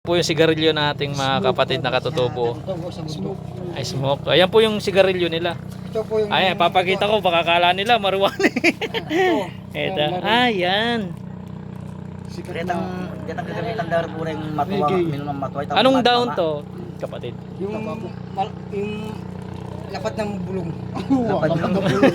po yung sigarilyo nating mga kapatid na katutubo. Ay, smoke. Ayan po yung sigarilyo nila. Ito po yung... Ayan, papakita ko. Baka kala nila marijuana. Ito. Ito. Ayan. Na. ditang gagamitan daw po rin matuwa, Reggae. minum ng matuwa. Anong matuwa. daon to, kapatid? Yung, yung lapat ng bulong. Lapat ng bulong.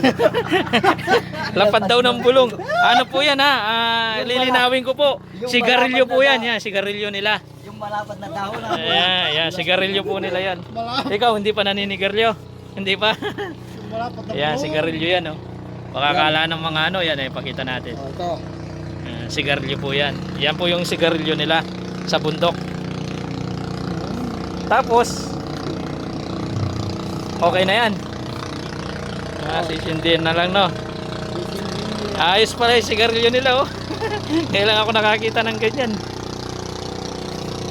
Lapad daw ng bulong. Ano po yan ha? Ah, lilinawin ko po. Sigarilyo po yan. Yan, sigarilyo nila. Yung malapad na dahon na. Ayan, yan. Sigarilyo po nila yan. Ikaw, hindi pa naninigarilyo? Hindi pa? Malapad na Ayan, sigarilyo yan. Oh. Baka kala ng mga ano, yan. Ay, pakita natin. Oh, ito. Ayan, sigarilyo po yan. Yan po yung sigarilyo nila sa bundok. Tapos, okay na yan. Ah, sisindihan na lang, no? Ayos pala yung sigarilyo nila, oh. Kailan ako nakakita ng ganyan.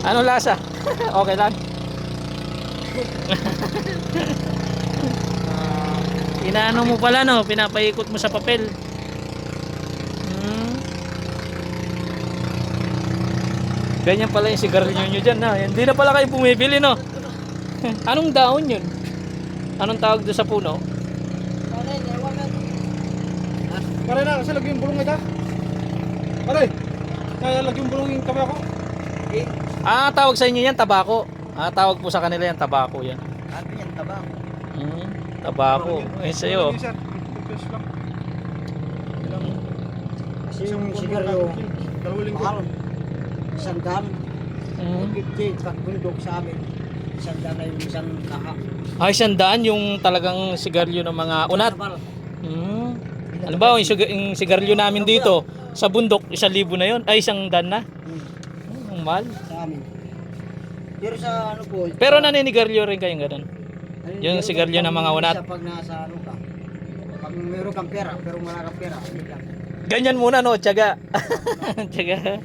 Ano lasa? okay lang. Ah, inaano mo pala, no? Pinapaikot mo sa papel. Hmm. Ganyan pala yung sigarilyo nyo dyan, na. Hindi na pala kayo bumibili, no? Anong daon yun? Anong tawag doon sa puno? Pare na, kasi lagi yung bulong ito. Pare, kaya lagi yung bulong yung kamay ako. Ah, tawag sa inyo yan, tabako. Ah, tawag po sa kanila yan, tabako yan. Ano yan taba? Hmm, tabako. Eh, sa'yo. Kasi yung sigarilyo, mahal. Isang daan. Hmm. 50 pag bundok sa amin. Isang daan na yung isang kaha. Ay, sandaan yung talagang sigarilyo ng mga unat. Hmm. Yung, siga- yung sigarilyo namin dito, sa bundok, isang libo na yun. Ay, isang dan na. Hmm, ang mahal. sa amin. Pero sa ano po, Pero naninigarilyo rin kayong ganun. Yung sigarilyo ng mga unat. Pag nasa ano ka, pag meron kang pera, pero wala kang pera. Ganyan muna, no? Tiyaga. Tiyaga.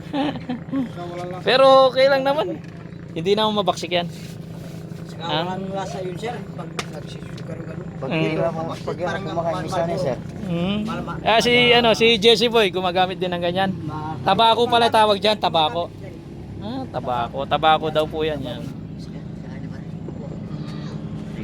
Pero okay lang naman. Hindi naman mabaksik yan. Saka Ah? lasa yun, sir. Pag nagsisugaro gano'n. Pag Mm. hindi ka pag Parang kumakain isa ni sir. Malma- Ah, si, ano, si Jesse Boy, gumagamit din ng ganyan. Tabako pala tawag dyan, tabako. Ah, tabako. Tabako daw po yan. yan.